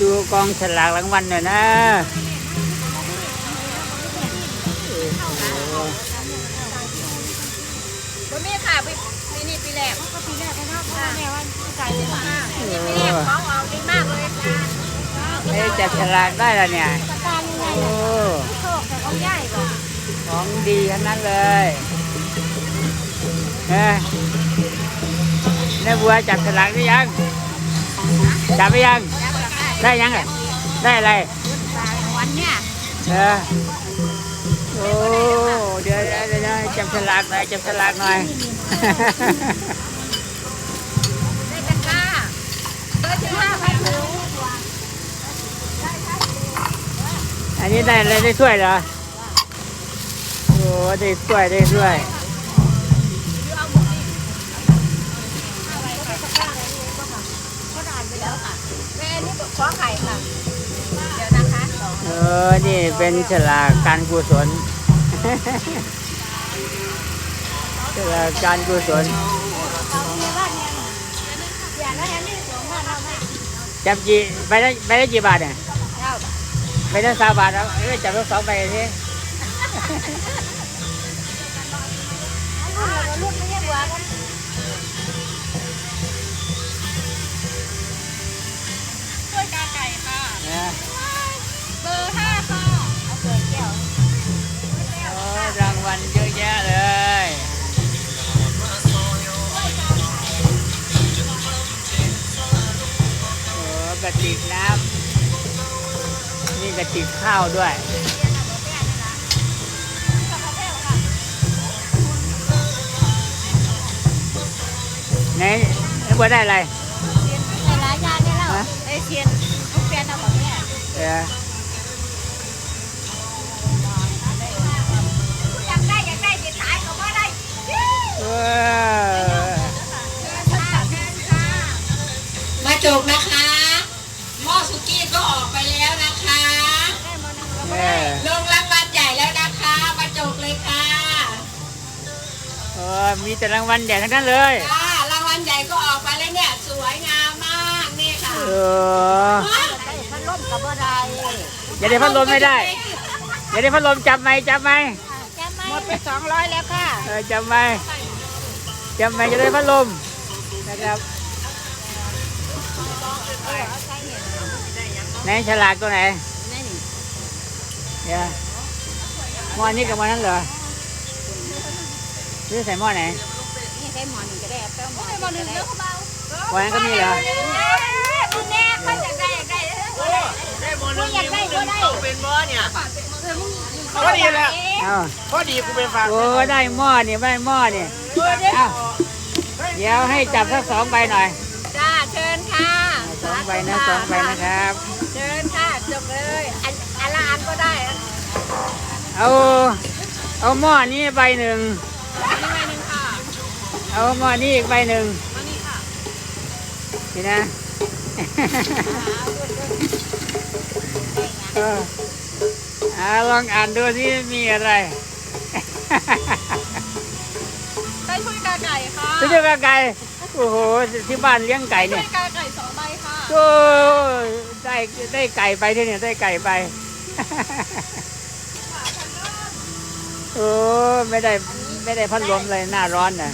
ดูกองฉลากรางวัลหน่อยนะโอ้โหบ่มีค่ะปีปีนี้ปีแรกก็ปีแรกนะพ่อแม่ว่าไก่เลยค่ะโอ้ปีแรกของออกดีมากเลยค่ะเอ้ยจับฉลากได้แล้วเนี่ยประการยังไงโอ้โชคแต่ของใหญ่ก่อนของดีทั้งนั้นเลยเฮ้ยแม่บัวจับฉลากหรือยัง จับไปยังยังหลัก ได้ได้ยังอะได้อะไรวันเนี่ยเออโอ้เดี๋ยวเดี๋ยวเดี๋ยวจับฉลากหน่อยจับฉลากหน่อยได้กันค่ะเบอร์ที่ห้าพันถึงอันนี้ได้อะไรได้ถ้วยเหรอโอ้ได้ถ้วยได้ถ้วย เขาอ่านไปแล้วค่ะแม่นี่ ขอไข่ค่ะ เดี๋ยวนะคะสองเออ นี่เป็นฉลากการกุศล ฉลากการกุศลอย่างนั้นนี่สองพันเอาไหมจับกี่ไปได้ไปได้กี่บาทเนี่ยเจ้าไปได้สามบาทแล้วเอ้ยจับรถสองใบทีลูกไม่ใช่บัวกัน กระติกน้ำนี่กระติกข้าวด้วยไหนไอ้บัวได้อะไรในร้านยาเนี่ยเราไอเชียนทุกแฟนเอาแบบนี้เออ ออมีแต่รางวัลใหญ่ทั้งนั้นเลยจ้ารางวัลใหญ่ก็ออกไปแล้วเนี่ย สวยงามมากนี่ค่ะเออได้พัดลมกับบ่ได้อย่าได้พัดลมไม่ได้อย่าได้พัดลมจับไหมจับไหมหมดไปสองร้อยแล้วค่ะเออจับไหมจับไหมจะได้พัดลมนะครับไหนฉลากตัวไหนเดี๋ยวหม้อนี้กับหม้อนั้นเหรอ หรือใส่หม้อไหนนี่ใช้หมอนหนึ่งก็ได้แป้งหมอนหนึ่งก็เบาหม้อนั้นก็มีเหรอคุณแน่เขาอยากได้อยากได้คุณอยากได้ก็ได้เป็นบอเนี่ยพอดีแล้วเอาพอดีกูไปฝากโอ้ได้หม้อนี่ได้หม้อนี่เอาเดี๋ยวให้จับสักสองใบหน่อยจ้าเชิญค่ะสองใบนะสองใบนะครับเชิญค่ะจบเลยอันอันละอันก็ได้เอาเอาหม้อนี้ใบหนึ่งนี่ใบหนึ่งค่ะ เอาหม้อนี้อีกใบหนึ่งอันนี้ค่ะนี่นะเอออ่าลองอ่านดูที่มีอะไรได้ช่วยกาไก่ค่ะที่เจ้าไก่โอ้โหที่บ้านเลี้ยงไก่ช่เนี่วยยกาไก่สองใบค่ะ โอ้ได้ได้ไก่ไปที่เนี่ยได้ไก่ไป โอ้ไม่ได้ไม่ได้พัดลมเลยหน้าร้อนน่ะ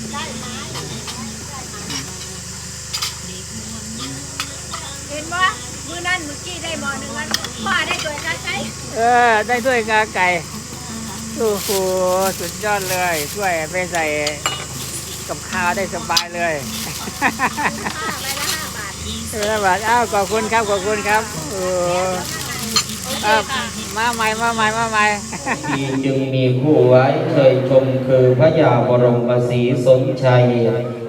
เห็นว่า มือนั่นเมื่อกี้ได้หมอหนึ่งอันพ่อได้ตัวกาไก่เออ ได้ถ้วยกาไก่โอ้โหสุดยอดเลยถ้วยไปใส่กับข้าวได้สบายเลยห้าใบละห้าบาทเออแบบอ้าวขอบคุณครับขอบคุณครับโอ้อ้าวมาใหม่มาใหม่มาใหม่ที่จึงมีคู่ไว้เคยชมคือพระยาบรมศรีสมชัย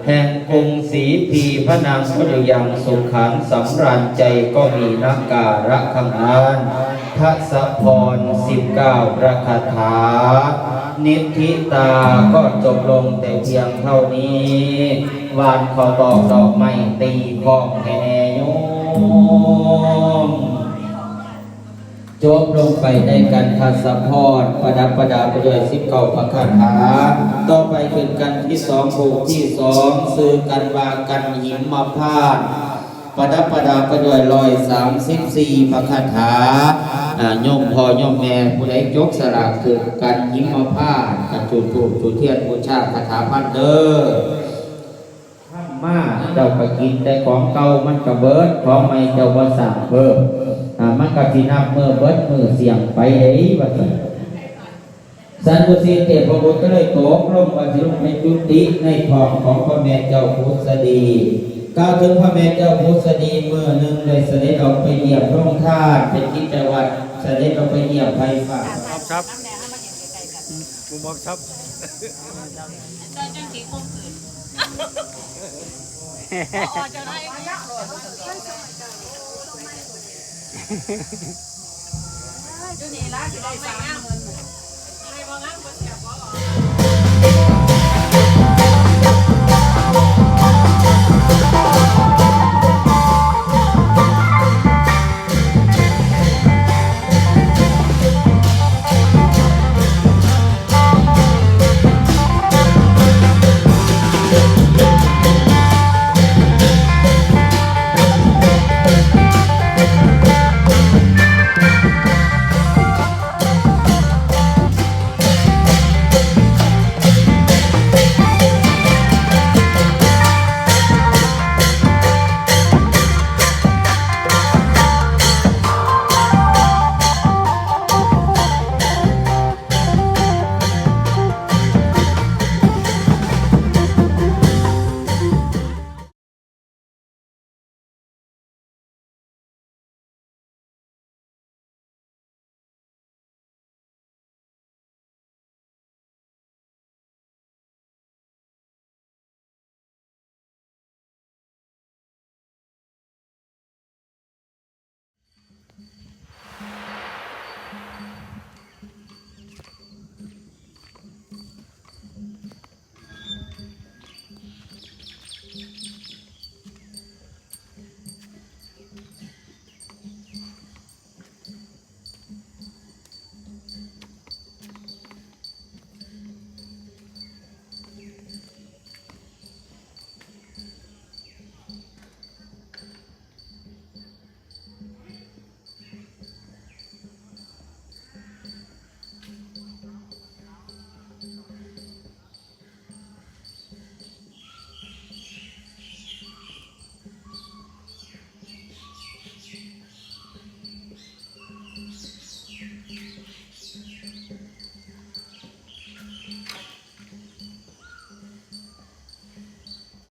แห่งกรุงศรีพีพระนางพุทธยังสุขังสำราญใจก็มีนักการะคังอานทัศพรสิบเก้าประคาถา นิธิตาก็จบลงแต่เพียงเท่านี้ วานขอตอกดอกไม้ตีข้องแห่โย จบลงไปได้กันทัศพรประดับประดาไปด้วยสิบเก้าพระคาถาต่อไปขึ้นกันที่สองผูกที่สองซื้อกันวากันหิมมาพาดประดับประดาไปด้วยรอยสามสิบสี่พระคาถาอ่าโยมพ่อโยมแม่ผู้ใดยกสลากคือกันยิ้มมาผ้ากันจุดถูกจุดเทียนบูชาคาถาพันเด้อข้ามมาเจ้าก็กินแต่ของเก่ามันก็เบิดของใหม่เจ้าบ่สั่งเพิ่ม อ่ามันก็สินับเมื่อเบิดมือเสียงไปเด้ว่าซั่นสันตุสีเทพบุตรก็เลยโตกลงมาถึงในจุติในท้องของพระแม่เจ้าพุทธดีกล่าวถึงพระแม่เจ้าพุทธดีเมื่อหนึ่งได้เสด็จออกไปเยี่ยมพระองค์ท่านเป็นกิจวัตรเสด็จออกไปเยี่ยมไพศาลครับครับกูมองครับ จุนี่ละสิได้สามหมื่น